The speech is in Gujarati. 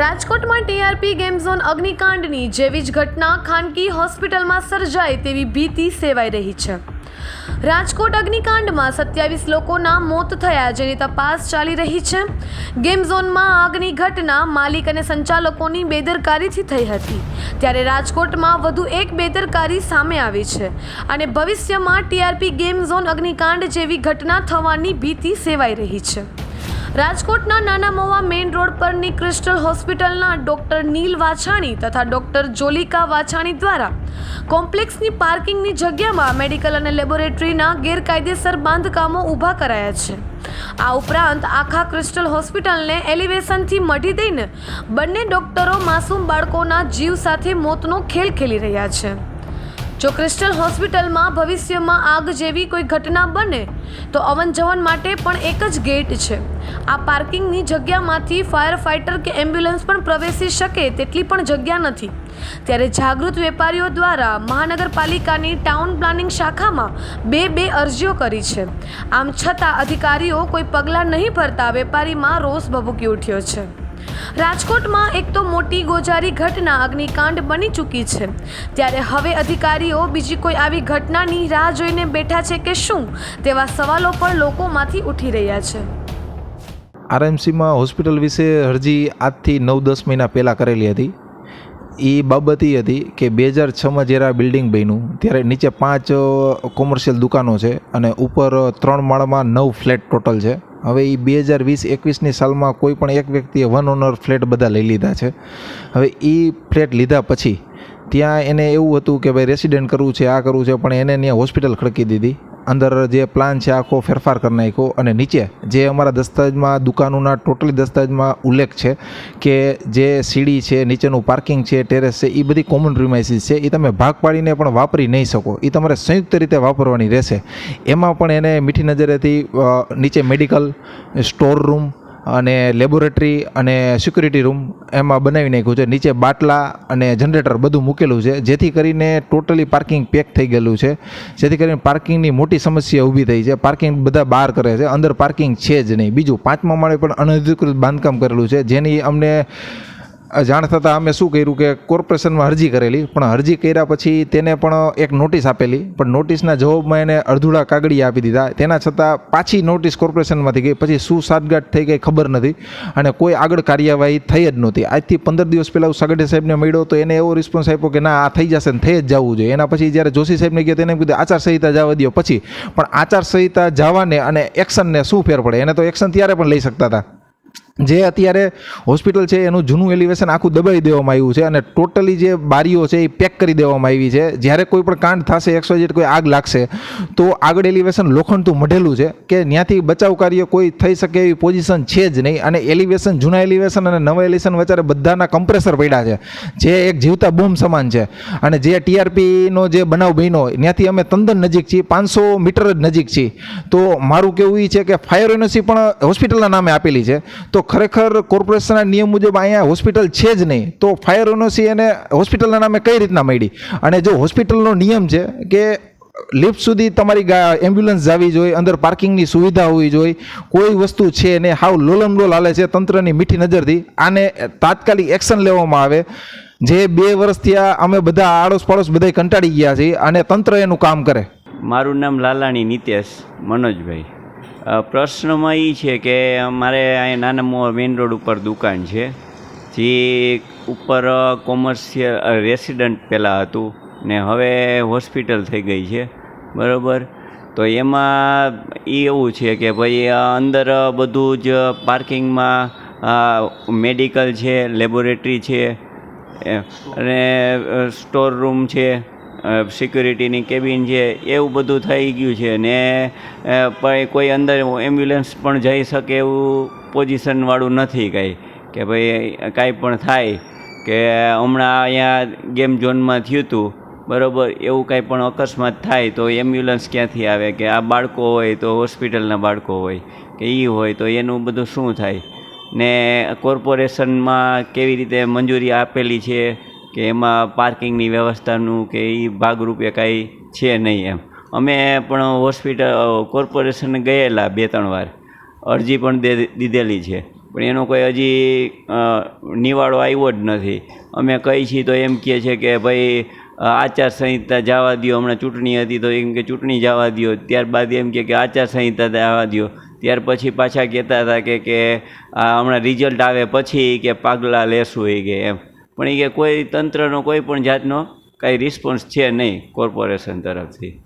રાજકોટમાં ટીઆરપી ગેમ ઝોન અગ્નિકાંડની જેવી જ ઘટના ખાનગી હોસ્પિટલમાં સર્જાય તેવી ભીતિ સેવાઈ રહી છે. રાજકોટ અગ્નિકાંડમાં સત્યાવીસ લોકોના મોત થયા જેની તપાસ ચાલી રહી છે. ગેમ ઝોનમાં આગની ઘટના માલિક અને સંચાલકોની બેદરકારીથી થઈ હતી. ત્યારે રાજકોટમાં વધુ એક બેદરકારી સામે આવી છે અને ભવિષ્યમાં ટીઆરપી ગેમ ઝોન અગ્નિકાંડ જેવી ઘટના થવાની ભીતિ સેવાઈ રહી છે. રાજકોટના નાના મવા મેઇન રોડ પરની ક્રિસ્ટલ હોસ્પિટલના ડોક્ટર નીલ વાછાણી તથા ડોક્ટર જોલિકા વાછાણી દ્વારા કોમ્પ્લેક્સની પાર્કિંગની જગ્યામાં મેડિકલ અને લેબોરેટરીના ગેરકાયદેસર બાંધકામો ઊભા કરાયા છે. આ ઉપરાંત આખા ક્રિસ્ટલ હોસ્પિટલને એલિવેશનથી મઢી દઈને બંને ડોક્ટરો માસૂમ બાળકોના જીવ સાથે મોતનો ખેલ ખેલી રહ્યા છે. જો ક્રિસ્ટલ હોસ્પિટલમાં ભવિષ્યમાં આગ જેવી કોઈ ઘટના બને, તો અવન જવન માટે પણ એક જ ગેટ છે. આ પાર્કિંગની જગ્યામાંથી ફાયર ફાઇટર કે એમ્બ્યુલન્સ પણ પ્રવેશી શકે તેટલી પણ જગ્યા નથી. ત્યારે જાગૃત વેપારીઓ દ્વારા મહાનગરપાલિકાની ટાઉન પ્લાનિંગ શાખામાં બે બે અરજીઓ કરી છે. આમ છતાં અધિકારીઓ કોઈ પગલાં નહીં ભરતા વેપારીમાં રોષ ભભૂકી ઉઠ્યો છે. રાજકોટમાં એક તો મોટી ગોજારી ઘટના અગ્નિકાંડ બની ચૂકી છે. ત્યારે હવે અધિકારીઓ બીજી કોઈ આવી ઘટનાની રાહ જોઈને બેઠા છે કે શું? તેવા સવાલો પણ લોકોમાંથી ઉઠી રહ્યા છે. આરએમસીમાં હોસ્પિટલ વિશે અરજી આજથી નવ દસ મહિના પહેલાં કરેલી હતી. એ બાબત એ હતી કે બે હજાર છમાં જ્યારે આ બિલ્ડિંગ બન્યું, ત્યારે નીચે પાંચ કોમર્શિયલ દુકાનો છે અને ઉપર ત્રણ માળમાં નવ ફ્લેટ ટોટલ છે. હવે એ બે હજાર વીસ એકવીસની સાલમાં કોઈ પણ એક વ્યક્તિએ વન ઓનર ફ્લેટ બધા લઈ લીધા છે. હવે એ ફ્લેટ લીધા પછી ત્યાં એને એવું હતું કે ભાઈ રેસિડેન્ટ કરવું છે, આ કરવું છે, પણ એને ત્યાં હોસ્પિટલ ખડકી દીધી. અંદર જે પ્લાન છે આખો ફેરફાર કરી નાખ્યો અને નીચે જે અમારા દસ્તાવેજમાં, દુકાનોના ટોટલી દસ્તાવેજમાં ઉલ્લેખ છે કે જે સીડી છે, નીચેનું પાર્કિંગ છે ટેરેસ છે એ બધી કોમન રિમાઇસીસ છે એ તમે ભાગ પાડીને પણ વાપરી નહીં શકો. એ તમારે સંયુક્ત રીતે વાપરવાની રહેશે. એમાં પણ એને મીઠી નજરેથી નીચે મેડિકલ સ્ટોર રૂમ અને લેબોરેટરી અને સિક્યુરિટી રૂમ એમાં બનાવી નાખ્યું છે. નીચે બાટલા અને જનરેટર બધું મૂકેલું છે. જેથી કરીને ટોટલી પાર્કિંગ પેક થઈ ગયેલું છે. જેથી કરીને પાર્કિંગની મોટી સમસ્યા ઊભી થઈ છે. પાર્કિંગ બધા બહાર કરે છે. અંદર પાર્કિંગ છે જ નહીં. બીજું પાંચમા માળે પણ અનધિકૃત બાંધકામ કરેલું છે. જેની અમને જાણ થતાં અમે શું કર્યું કે કોર્પોરેશનમાં અરજી કરેલી, પણ અરજી કર્યા પછી તેને પણ એક નોટિસ આપેલી, પણ નોટિસના જવાબમાં એને અડધુડા કાગળી આપી દીધા. તેના છતાં પાછી નોટિસ કોર્પોરેશનમાંથી ગઈ, પછી શું સાતગાંઠ થઈ ગઈ, ખબર નથી અને કોઈ આગળ કાર્યવાહી થઈ જ નહોતી. આજથી પંદર દિવસ પહેલાં હું સગડે સાહેબને મળ્યો તો એને એવો રિસ્પોન્સ આપ્યો કે ના, આ થઈ જશે ને થઈ જ જવું જોઈએ. એના પછી જ્યારે જોશી સાહેબને ગયો તેને કીધું, આચારસંહિતા જવા દો પછી. પણ આચારસંહિતા જવાને અને એક્શનને શું ફેર પડે? એને તો એક્શન ત્યારે પણ લઈ શકતા હતા. જે અત્યારે હોસ્પિટલ છે, એનું જૂનું એલિવેશન આખું દબાઈ દેવામાં આવ્યું છે અને ટોટલી જે બારીઓ છે, એ પેક કરી દેવામાં આવી છે. જ્યારે કોઈ પણ કાંડ થશે એકસો જેટ કોઈ આગ લાગશે, તો આગળ એલિવેશન લોખંડતું મઢેલું છે કે ત્યાંથી બચાવ કાર્ય કોઈ થઈ શકે એવી પોઝિશન છે જ નહીં. અને એલિવેશન જૂના એલિવેશન અને નવા એલિવેશન વચ્ચે બધાના કમ્પ્રેસર પડ્યા છે, જે એક જીવતા બોમ્બ સમાન છે. અને જે ટીઆરપીનો જે બનાવ બન્યો ત્યાંથી અમે તંદન નજીક છીએ, પાંચસો મીટર જ નજીક છીએ. તો મારું કેવું એ છે કે ફાયર યુનિવર્સિટી પણ હોસ્પિટલના નામે આપેલી છે. તો ખરેખર કોર્પોરેશનના નિયમ મુજબ અહીંયા હોસ્પિટલ છે જ નહીં. તો ફાયર યુનિવર્સિટી એને હોસ્પિટલના નામે કઈ રીતના મળી? અને જો હોસ્પિટલનો નિયમ છે કે લિફ્ટ સુધી તમારી એમ્બ્યુલન્સ જાવી જોઈએ, અંદર પાર્કિંગની સુવિધા હોવી જોઈએ, કોઈ વસ્તુ છે ને હાવ લોલમ લોલ હાલે છે તંત્રની મીઠી નજરથી, આને તાત્કાલિક એક્શન લેવામાં આવે. જે બે વર્ષથી આ અમે બધા આડોશ પાડોશ બધા કંટાળી ગયા છીએ અને તંત્ર એનું કામ કરે. મારું નામ લાલાણી નિતેશ મનોજભાઈ. પ્રશ્નમાં એ છે કે મારે અહીંયા નાના મોવા મેઇન રોડ ઉપર દુકાન છે. જે ઉપર કોમર્શિયલ રેસિડન્ટ પહેલાં હતું ને હવે હોસ્પિટલ થઈ ગઈ છે, બરાબર? તો એમાં એ એવું છે કે ભાઈ અંદર બધું જ પાર્કિંગમાં મેડિકલ છે લેબોરેટરી છે અને સ્ટોર રૂમ છે સિક્યુરિટીની કેબિન છે, એવું બધું થઈ ગયું છે ને પણ કોઈ અંદર એમ્બ્યુલન્સ પણ જઈ શકે એવું પોઝિશનવાળું નથી કાંઈ. કે ભાઈ, કાંઈ પણ થાય. કે હમણાં અહીંયા ગેમ ઝોનમાં થયું હતું, બરાબર, એવું કાંઈ પણ અકસ્માત થાય તો એમ્બ્યુલન્સ ક્યાંથી આવે? કે આ બાળકો હોય તો હોસ્પિટલના બાળકો હોય, કે એ હોય તો એનું બધું શું થાય? ને કોર્પોરેશનમાં કેવી રીતે મંજૂરી આપેલી છે? કે એમાં પાર્કિંગની વ્યવસ્થાનું કે એ ભાગરૂપે કાંઈ છે નહીં એમ. અમે પણ હોસ્પિટલ કોર્પોરેશન ગયેલા બે ત્રણ વાર. અરજી પણ દે, દીધેલી છે. પણ એનો કોઈ હજી નિવાડો આવ્યો જ નથી. અમે કહી છીએ તો એમ કહે છે કે ભાઈ આચારસંહિતા જવા દો હમણાં ચૂંટણી હતી તો એમ કે ચૂંટણી જવા દો ત્યારબાદ એમ કે આચારસંહિતા જવા દો ત્યાર પછી પાછા કહેતા હતા કે કે હમણાં રિઝલ્ટ આવે પછી કે પાગલા લેશું એ કે એમ. પણ એ કોઈ તંત્રનો કોઈ પણ જાતનો કાંઈ રિસ્પોન્સ છે નહીં કોર્પોરેશન તરફથી.